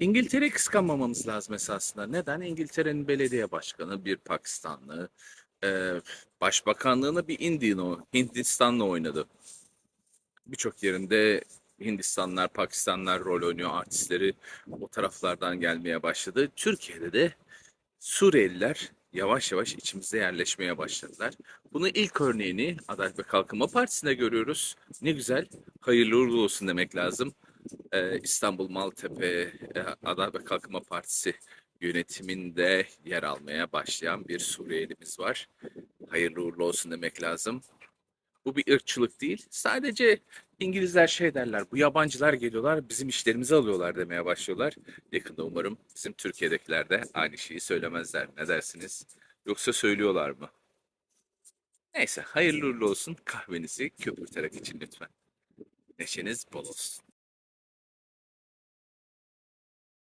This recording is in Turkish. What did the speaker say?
İngiltere'yi kıskanmamamız lazım esasında. Neden? İngiltere'nin belediye başkanı bir Pakistanlı. Ee, başbakanlığını bir Indian o, Hindistanlı oynadı. Birçok yerinde Hindistanlar, Pakistanlar rol oynuyor. Artistleri o taraflardan gelmeye başladı. Türkiye'de de Suriyeliler yavaş yavaş içimize yerleşmeye başladılar. Bunun ilk örneğini Adalet ve Kalkınma Partisi'nde görüyoruz. Ne güzel, hayırlı uğurlu olsun demek lazım. Ee, İstanbul Maltepe e, Adalet ve Kalkınma Partisi yönetiminde yer almaya başlayan bir Suriyelimiz var. Hayırlı uğurlu olsun demek lazım. Bu bir ırkçılık değil. Sadece İngilizler şey derler, bu yabancılar geliyorlar, bizim işlerimizi alıyorlar demeye başlıyorlar. Yakında umarım bizim Türkiye'dekiler de aynı şeyi söylemezler. Ne dersiniz? Yoksa söylüyorlar mı? Neyse, hayırlı uğurlu olsun. Kahvenizi köpürterek için lütfen. Neşeniz bol olsun.